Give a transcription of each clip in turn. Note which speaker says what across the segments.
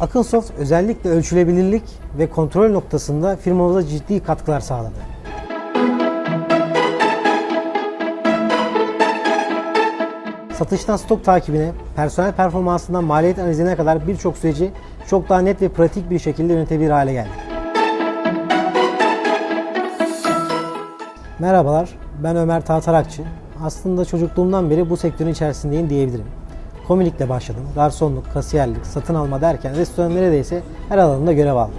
Speaker 1: Akınsoft özellikle ölçülebilirlik ve kontrol noktasında firmamıza ciddi katkılar sağladı. Satıştan stok takibine, personel performansından maliyet analizine kadar birçok süreci çok daha net ve pratik bir şekilde yönetebilir hale geldi. Merhabalar, ben Ömer Tahtarakçı. Aslında çocukluğumdan beri bu sektörün içerisindeyim diyebilirim. Komilikle başladım. Garsonluk, kasiyerlik, satın alma derken restoran neredeyse her alanında görev aldım.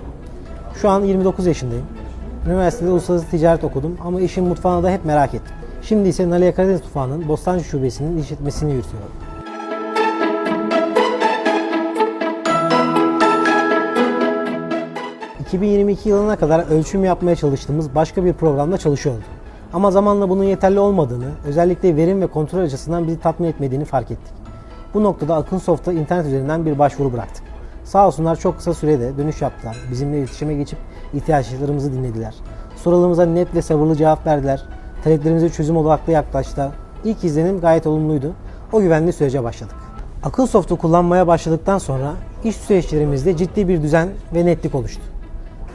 Speaker 1: Şu an 29 yaşındayım. Üniversitede uluslararası ticaret okudum ama işin mutfağına da hep merak ettim. Şimdi ise Nalia Karadeniz Mutfağı'nın Bostancı Şubesi'nin işletmesini yürütüyorum. ...2022 yılına kadar ölçüm yapmaya çalıştığımız başka bir programda çalışıyordu. Ama zamanla bunun yeterli olmadığını, özellikle verim ve kontrol açısından bizi tatmin etmediğini fark ettik. Bu noktada Akınsoft'a internet üzerinden bir başvuru bıraktık. Sağ olsunlar çok kısa sürede dönüş yaptılar. Bizimle iletişime geçip ihtiyaçlarımızı dinlediler. Sorularımıza net ve sabırlı cevap verdiler. Taleplerimize çözüm odaklı yaklaştılar. İlk izlenim gayet olumluydu. O güvenli sürece başladık. Akınsoft'u kullanmaya başladıktan sonra iş süreçlerimizde ciddi bir düzen ve netlik oluştu.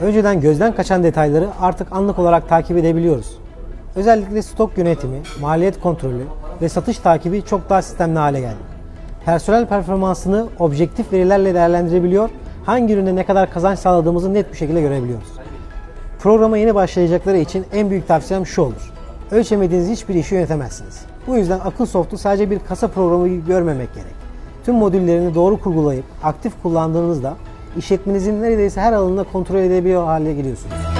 Speaker 1: Önceden gözden kaçan detayları artık anlık olarak takip edebiliyoruz. Özellikle stok yönetimi, maliyet kontrolü ve satış takibi çok daha sistemli hale geldi. Personel performansını objektif verilerle değerlendirebiliyor, hangi üründe ne kadar kazanç sağladığımızı net bir şekilde görebiliyoruz. Programa yeni başlayacakları için en büyük tavsiyem şu olur. Ölçemediğiniz hiçbir işi yönetemezsiniz. Bu yüzden Akınsoft'u sadece bir kasa programı görmemek gerek. Tüm modüllerini doğru kurgulayıp aktif kullandığınızda işletmenizin neredeyse her alanında kontrol edebiliyor hale geliyorsunuz.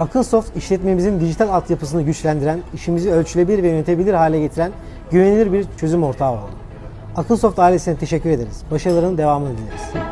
Speaker 1: Akınsoft işletmemizin dijital altyapısını güçlendiren, işimizi ölçülebilir ve yönetebilir hale getiren güvenilir bir çözüm ortağı oldu. Akınsoft ailesine teşekkür ederiz. Başarıların devamını dileriz.